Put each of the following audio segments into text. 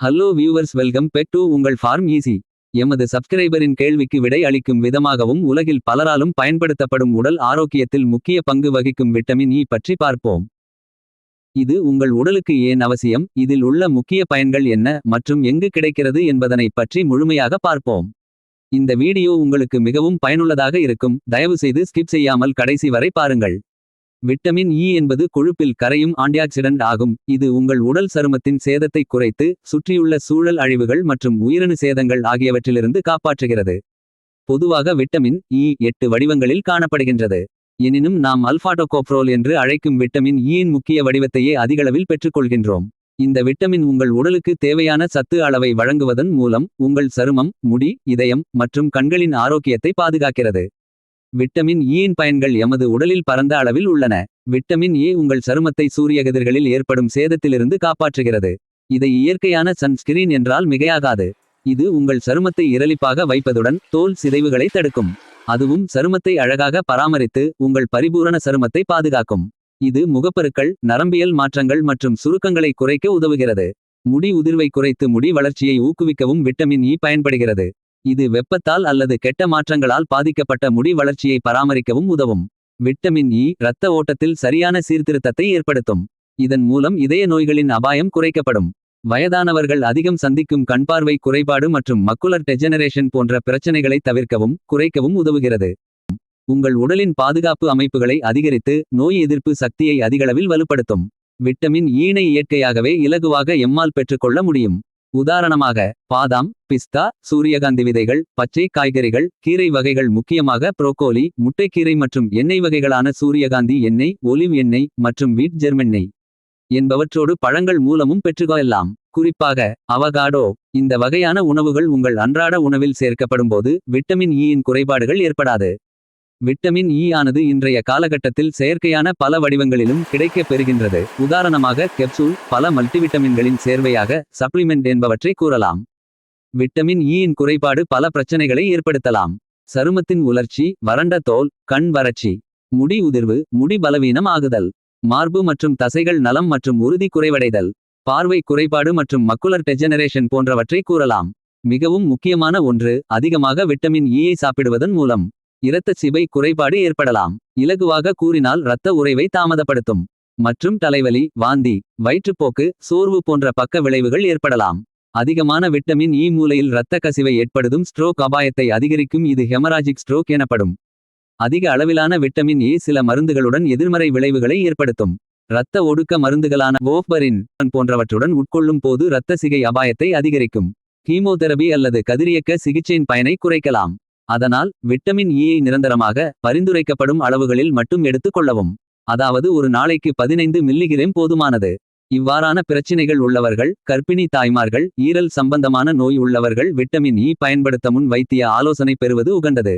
Hello viewers welcome back to உங்கள் farm easy எமது சப்ஸ்கிரைபரின் கேள்விக்கு விடை அளிக்கும் விதமாகவும் உலகில் பலராலும் பயன்படுத்தப்படும் உடல் ஆரோக்கியத்தில் முக்கிய பங்கு வகிக்கும் விட்டமின் இ e பற்றி பார்ப்போம். இது உங்கள் உடலுக்கு ஏன் அவசியம்? இதில் உள்ள முக்கிய பயன்கள் என்ன? மற்றும் எங்கு கிடைக்கிறது என்பதனை பற்றி முழுமையாக பார்ப்போம். இந்த வீடியோ உங்களுக்கு மிகவும் பயனுள்ளதாக இருக்கும். தயவு செய்து ஸ்கிப் செய்யாமல் கடைசி வரை பாருங்கள். விட்டமின் இ என்பது கொழுப்பில் கரையும் ஆண்டியாக்சிடன்ட் ஆகும். இது உங்கள் உடல் சருமத்தின் சேதத்தை குறைத்து சுற்றியுள்ள சூழல் அழிவுகள் மற்றும் உயிரணு சேதங்கள் ஆகியவற்றிலிருந்து காப்பாற்றுகிறது. பொதுவாக விட்டமின் இ எட்டு வடிவங்களில் காணப்படுகின்றது. எனினும் நாம் அல்ஃபாட்டோகோப்ரோல் என்று அழைக்கும் விட்டமின் ஈயின் முக்கிய வடிவத்தையே அதிகளவில் பெற்றுக்கொள்கின்றோம். இந்த விட்டமின் உங்கள் உடலுக்கு தேவையான சத்து அளவை வழங்குவதன் மூலம் உங்கள் சருமம் முடி இதயம் மற்றும் கண்களின் ஆரோக்கியத்தை பாதுகாக்கிறது. விட்டமின் e ஈயின் பயன்கள் எமது உடலில் பரந்த அளவில் உள்ளன. விட்டமின் ஏ உங்கள் சருமத்தை சூரிய கதிர்களில் ஏற்படும் சேதத்திலிருந்து காப்பாற்றுகிறது. இதை இயற்கையான சன்ஸ்கிரீன் என்றால் மிகையாகாது. இது உங்கள் சருமத்தை இரளிப்பாக வைப்பதுடன் தோல் சிதைவுகளை தடுக்கும். அதுவும் சருமத்தை அழகாக பராமரித்து உங்கள் பரிபூரண சருமத்தை பாதுகாக்கும். இது முகப்பருக்கள் நரம்பியல் மாற்றங்கள் மற்றும் சுருக்கங்களை குறைக்க உதவுகிறது. முடி உதிர்வை குறைத்து முடி வளர்ச்சியை ஊக்குவிக்கவும் விட்டமின் இ பயன்படுகிறது. இது வெப்பத்தால் அல்லது கெட்ட மாற்றங்களால் பாதிக்கப்பட்ட முடி வளர்ச்சியை பராமரிக்கவும் உதவும். விட்டமின் இ இரத்த ஓட்டத்தில் சரியான சீர்திருத்தத்தை ஏற்படுத்தும். இதன் மூலம் இதய நோய்களின் அபாயம் குறைக்கப்படும். வயதானவர்கள் அதிகம் சந்திக்கும் கண்பார்வை குறைபாடு மற்றும் மக்குலர் டெஜெனரேஷன் போன்ற பிரச்சனைகளை தவிர்க்கவும் குறைக்கவும் உதவுகிறது. உங்கள் உடலின் பாதுகாப்பு அமைப்புகளை அதிகரித்து நோய் எதிர்ப்பு சக்தியை அதிகளவில் வலுப்படுத்தும். விட்டமின் e ஈனை இயற்கையாகவே இலகுவாக எம்மால் பெற்றுக்கொள்ள முடியும். உதாரணமாக பாதாம் பிஸ்தா சூரியகாந்தி விதைகள் பச்சை காய்கறிகள் கீரை வகைகள் முக்கியமாக புரோக்கோலி முட்டைக்கீரை மற்றும் எண்ணெய் வகைகளான சூரியகாந்தி எண்ணெய் ஒலிவ் எண்ணெய் மற்றும் வீட் ஜெர்மெண்ணெய் என்பவற்றோடு பழங்கள் மூலமும் பெற்றுக்கொள்ளலாம். குறிப்பாக அவகாடோ இந்த வகையான உணவுகள் உங்கள் அன்றாட உணவில் சேர்க்கப்படும்போது விட்டமின் ஈயின் குறைபாடுகள் ஏற்படாது. விட்டமின் இ ஆனது இன்றைய காலகட்டத்தில் செயற்கையான பல வடிவங்களிலும் கிடைக்கப் பெறுகின்றது. உதாரணமாக கெப்சூல் பல மல்டிவிட்டமின்களின் சேர்வையாக சப்ளிமெண்ட் என்பவற்றை கூறலாம். விட்டமின் e இயின் குறைபாடு பல பிரச்சனைகளை ஏற்படுத்தலாம். சருமத்தின் உலர்ச்சி வறண்ட தோல் கண் வறட்சி முடி உதிர்வு முடி பலவீனம் ஆகுதல். மார்பு மற்றும் தசைகள் நலம் மற்றும் உறுதி குறைவடைதல். பார்வை குறைபாடு மற்றும் மக்குலர் டெஜெனரேஷன் போன்றவற்றை கூறலாம். மிகவும் முக்கியமான ஒன்று அதிகமாக விட்டமின் e இயை சாப்பிடுவதன் மூலம். இரத்த சிவை குறைபாடு ஏற்படலாம். இலகுவாக கூறினால் இரத்த உறைவை தாமதப்படுத்தும். மற்றும் தலைவலி வாந்தி வயிற்றுப்போக்கு சோர்வு போன்ற பக்க விளைவுகள் ஏற்படலாம். அதிகமான விட்டமின் இ மூலையில் இரத்த கசிவை ஏற்படுதும் ஸ்ட்ரோக் அபாயத்தை அதிகரிக்கும் இது ஹெமராஜிக் ஸ்ட்ரோக் எனப்படும். அதிக அளவிலான விட்டமின் ஏ சில மருந்துகளுடன் எதிர்மறை விளைவுகளை ஏற்படுத்தும். இரத்த ஒடுக்க மருந்துகளான ஓஃபரின் போன்றவற்றுடன் உட்கொள்ளும் போது இரத்த சிகை அபாயத்தை அதிகரிக்கும். கீமோதெரபி அல்லது கதிரியக்க சிகிச்சையின் பயனை குறைக்கலாம். அதனால் விட்டமின் e ஈயை நிரந்தரமாக பரிந்துரைக்கப்படும் அளவுகளில் மட்டும் எடுத்துக் கொள்ளவும். அதாவது ஒரு நாளைக்கு பதினைந்து மில்லிகிரேம் போதுமானது. இவ்வாறான பிரச்சினைகள் உள்ளவர்கள் கர்ப்பிணி தாய்மார்கள் ஈரல் சம்பந்தமான நோய் உள்ளவர்கள் விட்டமின் இ பயன்படுத்த முன் வைத்திய ஆலோசனை பெறுவது உகந்தது.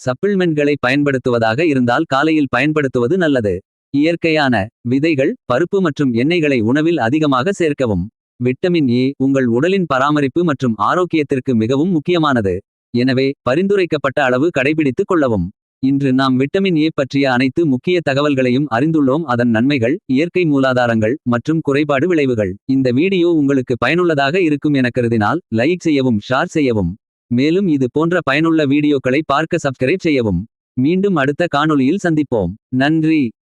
சப்பிள்மெண்ட்களை பயன்படுத்துவதாக இருந்தால் காலையில் பயன்படுத்துவது நல்லது. இயற்கையான விதைகள் பருப்பு மற்றும் எண்ணெய்களை உணவில் அதிகமாக சேர்க்கவும். விட்டமின் ஏ உங்கள் உடலின் பராமரிப்பு மற்றும் ஆரோக்கியத்திற்கு மிகவும் முக்கியமானது. எனவே பரிந்துரைக்கப்பட்ட அளவு கடைபிடித்துக் கொள்ளவும். இன்று நாம் விட்டமின் ஏ பற்றிய அனைத்து முக்கிய தகவல்களையும் அறிந்துள்ளோம். அதன் நன்மைகள் இயற்கை மூலாதாரங்கள் மற்றும் குறைபாடு விளைவுகள். இந்த வீடியோ உங்களுக்கு பயனுள்ளதாக இருக்கும் என கருதினால் லைக் செய்யவும் ஷேர் செய்யவும். மேலும் இது போன்ற பயனுள்ள வீடியோக்களை பார்க்க சப்ஸ்கிரைப் செய்யவும். மீண்டும் அடுத்த காணொளியில் சந்திப்போம். நன்றி.